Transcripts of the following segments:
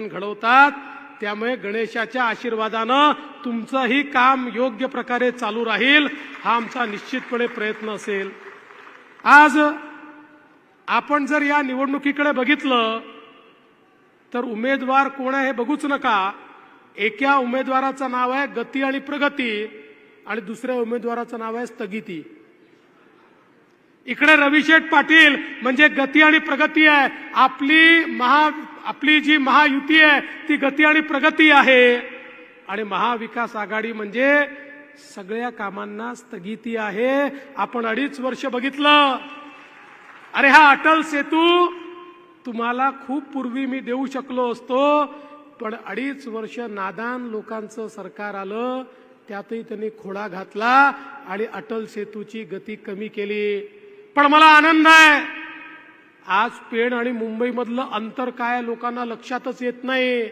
घडवतात त्यामुळे गणेशाच्या आशीर्वादानं तुमचंही काम योग्य प्रकारे चालू राहील हा आमचा निश्चितपणे प्रयत्न असेल. आज आपण जर या निवडणुकीकडे बघितलं तर उमेदवार कोण आहे हे बघूच नका. एका उमेदवाराचं नाव आहे गती आणि प्रगती आणि दुसऱ्या उमेदवाराचं नाव आहे स्थगिती. इकडे रविशेठ पाटील म्हणजे गती आणि प्रगती आहे. आपली महा आपली जी महायुती आहे ती गती आणि प्रगती आहे. आणि महाविकास आघाडी म्हणजे सगळ्या कामांना स्थगिती आहे. आपण अडीच वर्ष बघितलं. अरे हा अटल सेतू तुम्हाला खूप पूर्वी मी देऊ शकलो असतो पण अडीच वर्ष नादान लोकांचं सरकार आलं त्यातही त्यांनी खोडा घातला आणि अटल सेतूची गती कमी केली. पण मला आनंद आहे. आज पेण आणि मुंबईमधलं अंतर काय लोकांना लक्षातच येत नाही.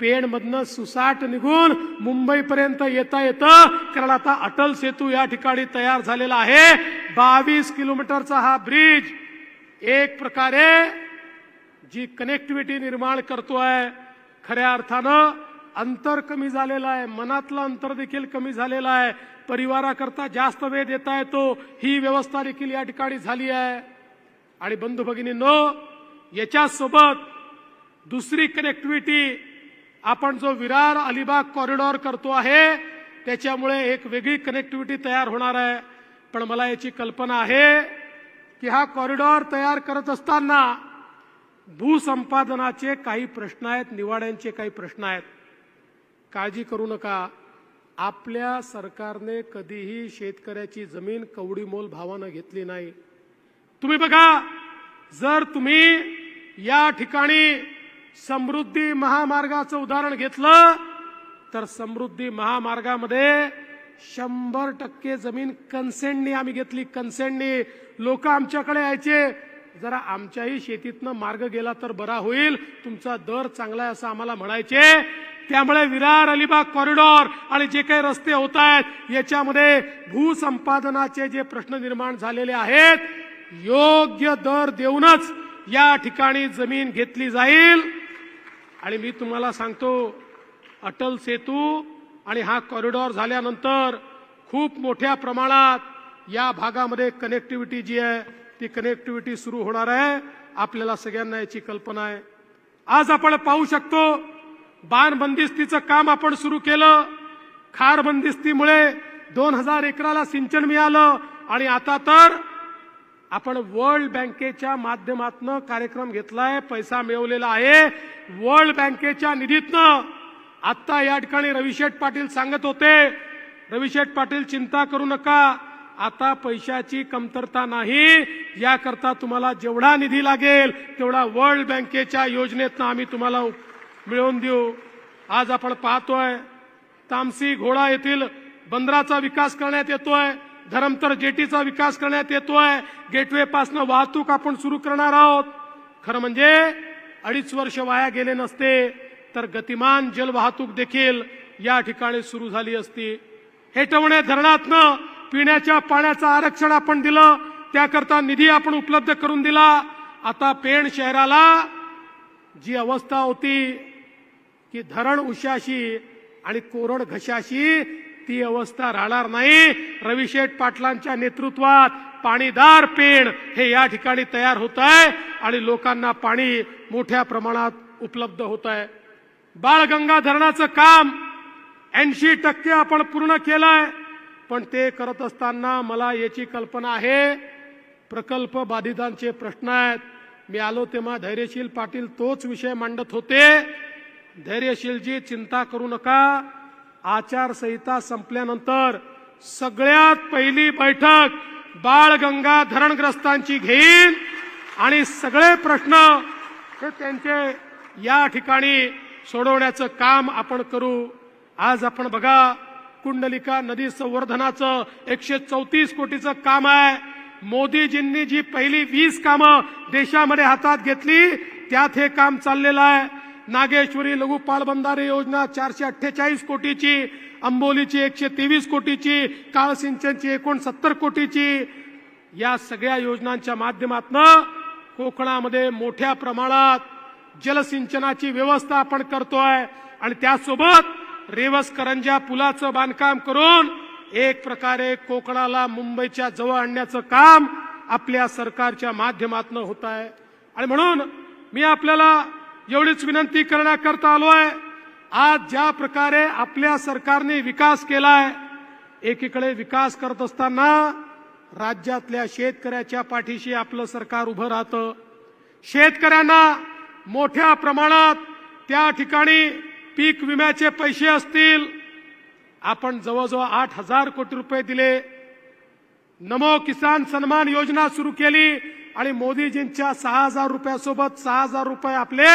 पेणमधनं सुसाट निघून मुंबईपर्यंत येता येतं. कारण आता अटल सेतू या ठिकाणी तयार झालेला आहे. बावीस किलोमीटरचा हा ब्रिज एक प्रकारे जी कनेक्टिव्हिटी निर्माण करतोय खऱ्या अर्थानं अंतर कमी झालेलं आहे मनातलं अंतर देखील कमी झालेलं आहे. परिवाराकरता जास्त वेळ देता येतो. ही व्यवस्था देखील या ठिकाणी झाली आहे. आणि बंधू भगिनींनो याच्यासोबत दुसरी कनेक्टिव्हिटी आपण जो विरार अलिबाग कॉरिडॉर करतो आहे त्याच्यामुळे एक वेगळी कनेक्टिव्हिटी तयार होणार आहे. पण मला याची कल्पना आहे की हा कॉरिडॉर तयार करत असताना भूसंपादनाचे काही प्रश्न आहेत निवाड्यांचे काही प्रश्न आहेत. काळजी करू नका. आपल्या सरकारने कधीही शेतकऱ्याची जमीन कवडी मोल भावानं घेतली नाही. तुम्ही बघा जर तुम्ही या ठिकाणी समृद्धी महामार्गाचं उदाहरण घेतलं तर समृद्धी महामार्गामध्ये शंभर टक्के जमीन कन्सेंटनी आम्ही घेतली. कन्सेंटनी लोक आमच्याकडे यायचे. जरा आमच्याही शेतीतनं मार्ग गेला तर बरा होईल. तुमचा दर चांगला आहे असं आम्हाला म्हणायचे. त्यामुळे विरार अलिबाग कॉरिडॉर आणि जे काही रस्ते होत आहेत याच्यामध्ये भूसंपादनाचे जे प्रश्न निर्माण झालेले आहेत योग्य दर देऊनच या ठिकाणी जमीन घेतली जाईल. आणि मी तुम्हाला सांगतो अटल सेतू आणि हा कॉरिडॉर झाल्यानंतर खूप मोठ्या प्रमाणात या भागामध्ये कनेक्टिव्हिटी जी आहे ती कनेक्टिव्हिटी सुरू होणार आहे. आपल्याला सगळ्यांना याची कल्पना आहे. आज आपण पाहू शकतो बाण बंदिस्तीचं काम आपण सुरू केलं. खार बंदिस्तीमुळे दोन हजार एकराला सिंचन मिळालं आणि आता तर आपण वर्ल्ड बँकेच्या माध्यमातून कार्यक्रम घेतलाय पैसा मिळवलेला आहे. वर्ल्ड बँकेच्या निधीतनं आता या ठिकाणी रविशेठ पाटील सांगत होते रविशेठ पाटील चिंता करू नका. आता पैशाची कमतरता नाही. याकरता तुम्हाला जेवढा निधी लागेल तेवढा वर्ल्ड बँकेच्या योजनेतनं आम्ही तुम्हाला मिळवून देऊ. आज आपण पाहतोय तामसी घोडा येथील बंदराचा विकास करण्यात येतोय धरमतर जेटीचा विकास करण्यात येतोय गेटवे पासनं वाहतूक आपण सुरू करणार आहोत. खरं म्हणजे अडीच वर्ष वाया गेले नसते तर गतिमान जलवाहतूक देखील या ठिकाणी सुरू झाली असती. हेटवणे धरणातनं पिण्याच्या पाण्याचं आरक्षण आपण दिलं त्याकरता निधी आपण उपलब्ध करून दिला. आता पेण शहराला जी अवस्था होती की धरण उशाशी आणि कोरड घशाशी ती अवस्था राहणार नाही. रविशेठ पाटलांच्या नेतृत्वात पाणीदार पेण हे या ठिकाणी तयार होत आहे आणि लोकांना पाणी मोठ्या प्रमाणात उपलब्ध होत आहे बाळगंगा धरणाचं काम ऐंशी टक्के आपण पूर्ण केलंय पण ते करत असताना मला याची कल्पना आहे. प्रकल्प बाधितांचे प्रश्न आहेत. मी आलो तेव्हा धैर्यशील पाटील तोच विषय मांडत होते. धैर्यशीलजी चिंता करू नका. आचारसंहिता संपल्यानंतर सगळ्यात पहिली बैठक बाळगंगा धरणग्रस्तांची घेईन. आणि सगळे प्रश्न हे त्यांचे या ठिकाणी सोडवण्याचं काम आपण करू. आज आपण बघा कुंडलिका नदी संवर्धनाचं एकशे चौतीस कोटीचं काम आहे. मोदीजींनी जी पहिली वीस कामं देशामध्ये हातात घेतली त्यात हे काम चाललेलं आहे. नागेश्वरी लघु पालबंधारे योजना चारशे अठ्ठेचाळीस कोटीची अंबोलीची एकशे तेवीस कोटीची काळ सिंचनची एकोणसत्तर कोटीची. या सगळ्या योजनांच्या माध्यमातून कोकणामध्ये मोठ्या प्रमाणात जलसिंचनाची व्यवस्था आपण करतोय आणि त्यासोबत रेवस करंजा पुलाचं बांधकाम करून एक प्रकारे कोकणाला मुंबईच्या जवळ आणण्याचं काम आपल्या सरकारच्या माध्यमातून होत आहे. आणि म्हणून मी आपल्याला एवढीच विनंती करण्याकरता आलो आहे आज ज्या प्रकारे आपल्या सरकारने विकास केलाय एकीकडे विकास करत असताना राज्यातल्या शेतकऱ्याच्या पाठीशी आपलं सरकार उभं राहतं. शेतकऱ्यांना मोठ्या प्रमाणात त्या ठिकाणी पीक विम्याचे पैसे असतील. आपण जवळजवळ आठ हजार कोटी रुपये दिले. नमो किसान सन्मान योजना सुरू केली. आणि मोदीजींच्या सहा हजार रुपयासोबत सहा हजार रुपये आपले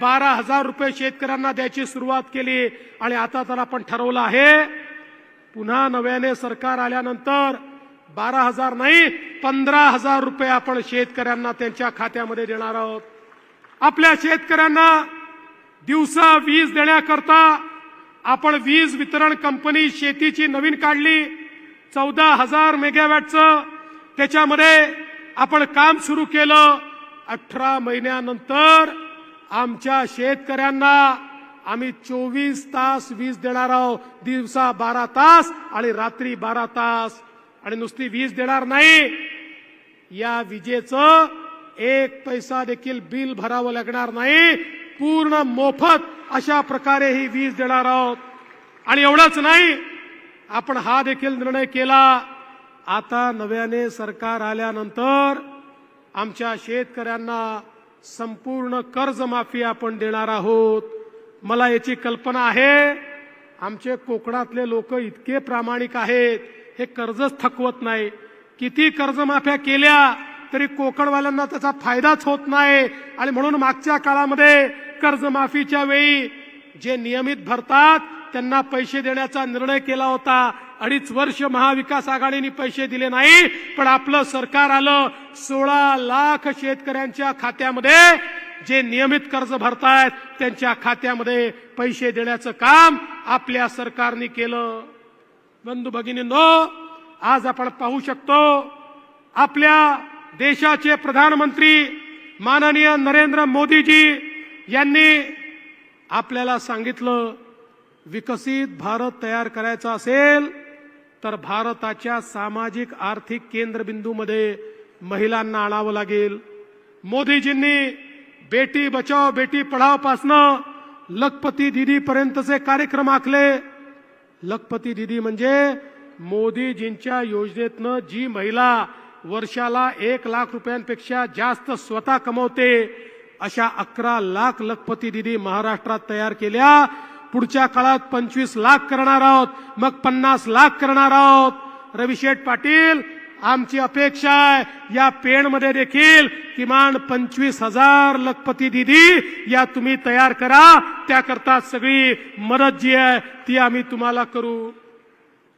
बारा हजार रुपये शेतकऱ्यांना द्यायची सुरुवात केली. आणि आता तर आपण ठरवलं आहे पुन्हा नव्याने सरकार आल्यानंतर बारा हजार नाही पंधरा हजार रुपये आपण शेतकऱ्यांना त्यांच्या खात्यामध्ये देणार आहोत. आपल्या शेतकऱ्यांना दिवसा वीज देण्याकरता आपण वीज वितरण कंपनी शेतीची नवीन काढली. चौदा हजार मेगावॅटचं त्याच्यामध्ये आपण काम सुरू केलं अठरा महिन्यानंतर आमच्या शेतकऱ्यांना आम्ही चोवीस तास वीज देणार आहोत. दिवसा बारा तास आणि रात्री बारा तास. आणि नुसती वीज देणार नाही. या विजेचं एक पैसा देखील बिल भरावं लागणार नाही. पूर्ण मोफत अशा प्रकारे ही वीज देणार आहोत. आणि एवढंच नाही आपण हा देखील निर्णय केला. आता नव्याने सरकार आल्यानंतर आमच्या शेतकऱ्यांना संपूर्ण कर्जमाफी आपण देणार आहोत. मला याची कल्पना आहे आमचे कोकणातले लोक इतके प्रामाणिक आहेत हे कर्जच थकवत नाही. किती कर्जमाफ्या केल्या तरी कोकणवाल्यांना त्याचा फायदाच होत नाही. आणि म्हणून मागच्या काळामध्ये कर्जमाफीच्या वेळी जे नियमित भरतात त्यांना पैसे देण्याचा निर्णय केला होता. अडीच वर्ष महाविकास आघाडीने पैसे दिले नाही पण आपलं सरकार आलं सोळा लाख शेतकऱ्यांच्या खात्यामध्ये जे नियमित कर्ज भरतायत त्यांच्या खात्यामध्ये पैसे देण्याचं काम आपल्या सरकारने केलं. बंधू भगिनींनो आज आपण पाहू शकतो आपल्या देशाचे प्रधानमंत्री माननीय नरेंद्र मोदीजी यांनी आपल्याला सांगितलं विकसित भारत तयार करायचा असेल तर भारताच्या सामाजिक आर्थिक केंद्रबिंदूमध्ये महिलांना आणावं लागेल. मोदीजींनी बेटी बचाव बेटी पढावपासनं लखपती दिदीपर्यंतचे कार्यक्रम आखले. लखपती दिदी म्हणजे मोदीजींच्या योजनेतनं जी महिला वर्षाला एक लाख रुपयांपेक्षा जास्त स्वतः कमवते अशा अकरा लाख लखपती दिदी महाराष्ट्रात तयार केल्या. पुढच्या काळात पंचवीस लाख करणार आहोत मग पन्नास लाख करणार आहोत. रविशेठ पाटील आमची अपेक्षा आहे या पेणमध्ये देखील किमान पंचवीस हजार लखपती दिदी या तुम्ही तयार करा. त्याकरता सगळी मदत जी आहे ती आम्ही तुम्हाला करू.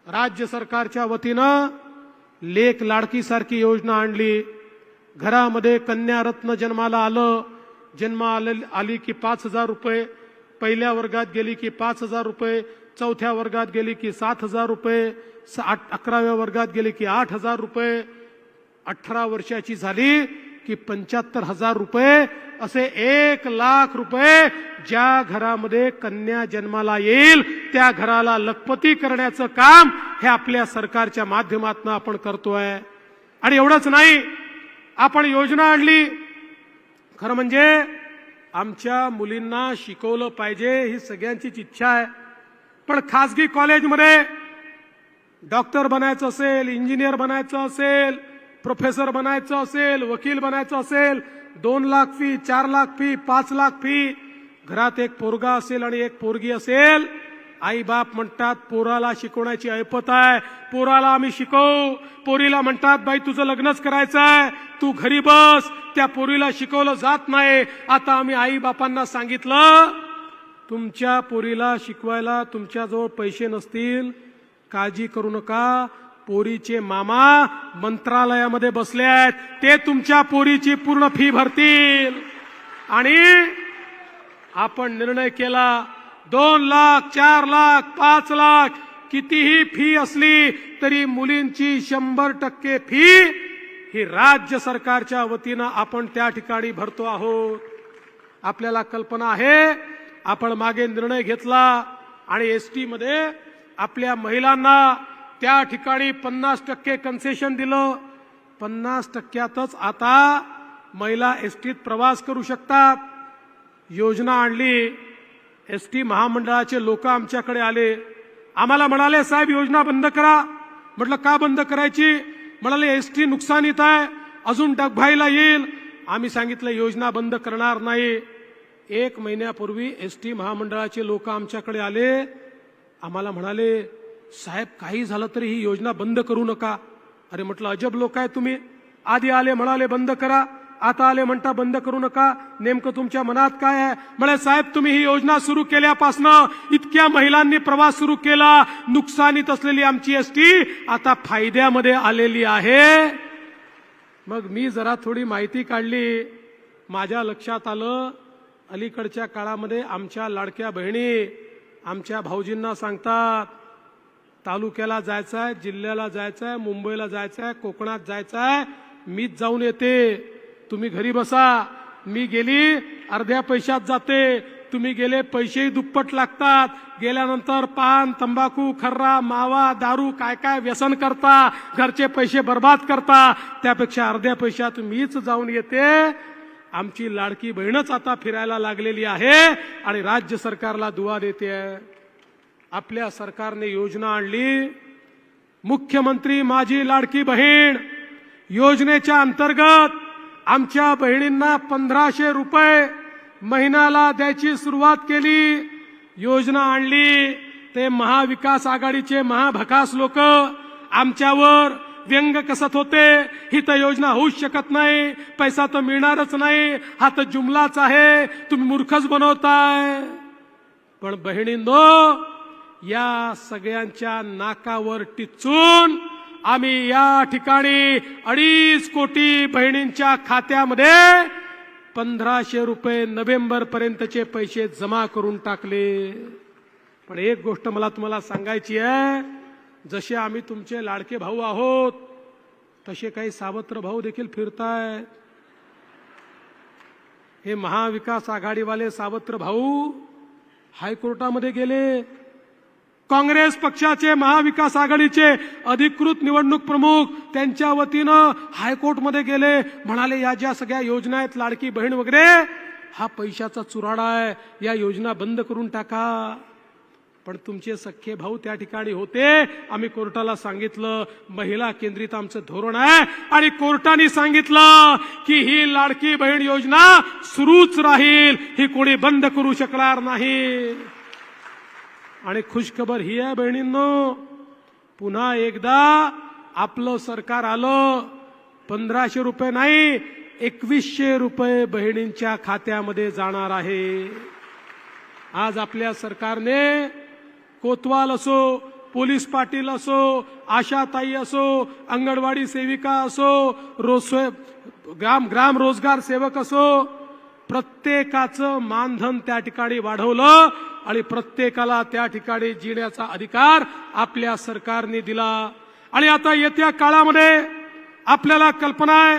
राज्य सरकारच्या वतीनं लेख लाडकीसारखी योजना आणली. घरामध्ये कन्या रत्न जन्माला आलं. जन्मा आले आली की पाच हजार रुपये. पहिल्या वर्गात गेली की पाच हजार रुपये चौथ्या वर्गात गेली की सात हजार रुपये स- आठ अकराव्या वर्गात गेली की आठ हजार रुपये. अठरा वर्षाची झाली की पंच्याहत्तर हजार रुपये असे एक लाख रुपये ज्या घरामध्ये कन्या जन्माला येईल त्या घराला लखपती करण्याचं काम हे आपल्या सरकारच्या माध्यमातून आपण करतोय. आणि एवढंच नाही आपण योजना आणली. खरं म्हणजे आमच्या मुलींना शिकवलं पाहिजे ही सगळ्यांचीच इच्छा आहे. पण खासगी कॉलेजमध्ये डॉक्टर बनायचं असेल इंजिनियर बनायचं असेल प्रोफेसर बनायचं असेल वकील बनायचं असेल दोन लाख फी चार लाख फी पाच लाख फी. घरात एक पोरगा असेल आणि एक पोरगी असेल आई बाप म्हणतात पोराला शिकवण्याची ऐपत आहे. पोराला आम्ही शिकवू. पोरीला म्हणतात बाई तुझं लग्नच करायचं आहे. तू घरी बस. त्या पोरीला शिकवलं जात नाही. आता आम्ही आई बापांना सांगितलं तुमच्या पोरीला शिकवायला तुमच्याजवळ पैसे नसतील. काळजी करू नका. पोरीचे मामा मंत्रालयामध्ये बसले आहेत. ते तुमच्या पोरीची पूर्ण फी भरतील. आणि आपण निर्णय केला दोन लाख चार लाख पाच लाख कितीही फी असली तरी मुलींची शंभर टक्के फी ही राज्य सरकारच्या वतीनं आपण त्या ठिकाणी भरतो आहोत. आपल्याला कल्पना आहे आपण मागे निर्णय घेतला आणि एसमध्ये आपल्या महिलांना त्या ठिकाणी पन्नास टक्के कन्सेशन दिलं. पन्नास टक्क्यातच आता महिला एस टीत प्रवास करू शकतात. योजना आणली. एस टी महामंडळाचे लोक आमच्याकडे आले. आम्हाला म्हणाले साहेब योजना बंद करा. म्हटलं का बंद करायची? म्हणाले एस टी नुकसानीत आहे अजून डगभाईला येईल. आम्ही सांगितलं योजना बंद करणार नाही. एक महिन्यापूर्वी एस टी महामंडळाचे लोक आमच्याकडे आले. आम्हाला म्हणाले साहेब काही झालं तरी ही योजना बंद करू नका. अरे म्हटलं अजब लोक आहे तुम्ही. आधी आले म्हणाले बंद करा. आता आले म्हणता बंद करू नका. नेमकं तुमच्या मनात काय आहे? म्हणे साहेब तुम्ही ही योजना सुरू केल्यापासनं इतक्या महिलांनी प्रवास सुरू केला. नुकसानीत असलेली आमची एस टी आता फायद्यामध्ये आलेली आहे. मग मी जरा थोडी माहिती काढली. माझ्या लक्षात आलं अलीकडच्या काळामध्ये आमच्या लाडक्या बहिणी आमच्या भाऊजींना सांगतात तालुक्याला जायचं आहे जिल्ह्याला जायचं आहे मुंबईला जायचं आहे कोकणात जायचं आहे मीच जाऊन येते. तुम्ही घरी बसा. मी गेली अर्ध्या पैशात जाते. तुम्ही गेले पैसेही दुप्पट लागतात. गेल्यानंतर पान तंबाखू खर्रा मावा दारू काय काय व्यसन करता. घरचे पैसे बर्बाद करता. त्यापेक्षा अर्ध्या पैशात मीच जाऊन येते. आमची लाडकी बहीणच आता फिरायला लागलेली आहे आणि राज्य सरकारला दुवा देते. आपल्या सरकारने योजना आणली. मुख्यमंत्री माझी लाडकी बहीण योजनेच्या अंतर्गत आमच्या बहिणींना पंधराशे रुपये महिन्याला द्यायची सुरुवात केली योजना आणली ते महाविकास आघाडीचे महाभकास लोक आमच्यावर व्यंग कसत होते ही तर योजना होऊच शकत नाही पैसा तर मिळणारच नाही हा तर जुमलाच आहे तुम्ही मूर्खच बनवताय. पण बहिणींनो या सगळ्यांच्या नाकावर टिचून आम्ही या ठिकाणी अडीच कोटी बहिणींच्या खात्यामध्ये पंधराशे रुपये नोव्हेंबर पर्यंतचे पैसे जमा करून टाकले. पण एक गोष्ट मला तुम्हाला सांगायची आहे. जसे आम्ही तुमचे लाडके भाऊ आहोत तसे काही सावत्र भाऊ देखील फिरताय. हे महाविकास आघाडीवाले सावत्र भाऊ हायकोर्टामध्ये गेले. काँग्रेस पक्षाचे महाविकास आघाडीचे अधिकृत निवडणूक प्रमुख त्यांच्या वतीनं हायकोर्टमध्ये गेले. म्हणाले या ज्या सगळ्या योजना आहेत लाडकी बहीण वगैरे हा पैशाचा चुराडा आहे. या योजना बंद करून टाका. पण तुमचे सख्खे भाऊ त्या ठिकाणी होते. आम्ही कोर्टाला सांगितलं महिला केंद्रित आमचं धोरण आहे. आणि कोर्टाने सांगितलं की ही लाडकी बहीण योजना सुरूच राहील. ही कोणी बंद करू शकणार नाही. आणि खुशखबर ही आहे बहिणींनो पुन्हा एकदा आपलं सरकार आलं पंधराशे रुपये नाही एकवीसशे रुपये बहिणींच्या खात्यामध्ये जाणार आहे. आज आपल्या सरकारने कोतवाल असो पोलीस पाटील असो आशाताई असो अंगणवाडी सेविका असो रोज ग्राम ग्राम रोजगार सेवक असो प्रत्येकाचं मानधन त्या ठिकाणी वाढवलं आणि प्रत्येकाला त्या ठिकाणी जिण्याचा अधिकार आपल्या सरकारने दिला. आणि आता येत्या काळामध्ये आपल्याला कल्पना आहे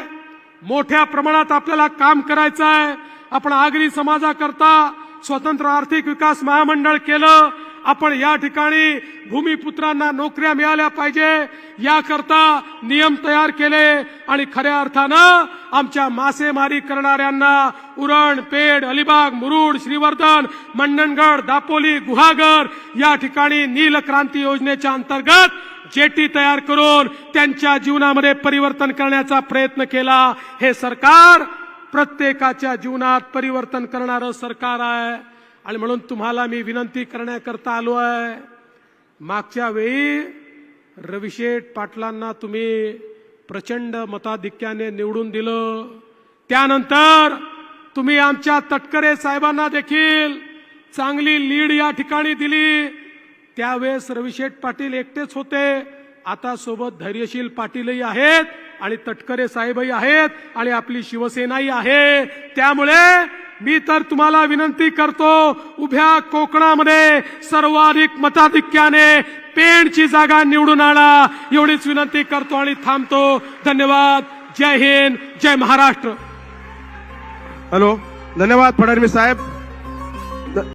मोठ्या प्रमाणात आपल्याला काम करायचं आहे. आपण आगरी समाजाकरता स्वतंत्र आर्थिक विकास महामंडळ केलं आपण या ठिकाणी भूमिपुत्रांना नोकऱ्या मिळाल्या पाहिजे. याकरता नियम तयार केले आणि खऱ्या अर्थानं आमच्या मासेमारी करणाऱ्यांना उरण पेड अलिबाग मुरुड श्रीवर्धन मंडणगड दापोली गुहागर या ठिकाणी नील क्रांती योजनेच्या अंतर्गत जेटी तयार करून त्यांच्या जीवनामध्ये परिवर्तन करण्याचा प्रयत्न केला. हे सरकार प्रत्येकाच्या जीवनात परिवर्तन करणारं सरकार आहे. आणि म्हणून तुम्हाला मी विनंती करण्याकरता आलो आहे. मागच्या वेळी रविशेठ पाटलांना तुम्ही प्रचंड मताधिक्याने निवडून दिलं. त्यानंतर तुम्ही आमच्या तटकरे साहेबांना देखील चांगली लीड या ठिकाणी दिली. त्यावेळेस रविशेठ पाटील एकटेच होते. आता सोबत धैर्यशील पाटीलही आहेत आणि तटकरे साहेबही आहेत आणि आपली शिवसेनाही आहे. त्यामुळे मी तर तुम्हाला विनंती करतो उभ्या कोकणामध्ये सर्वाधिक मताधिक्याने पेणची जागा निवडून आणा. एवढीच विनंती करतो आणि थांबतो. धन्यवाद. जय हिंद. जय महाराष्ट्र. हॅलो. धन्यवाद फडणवीस साहेब.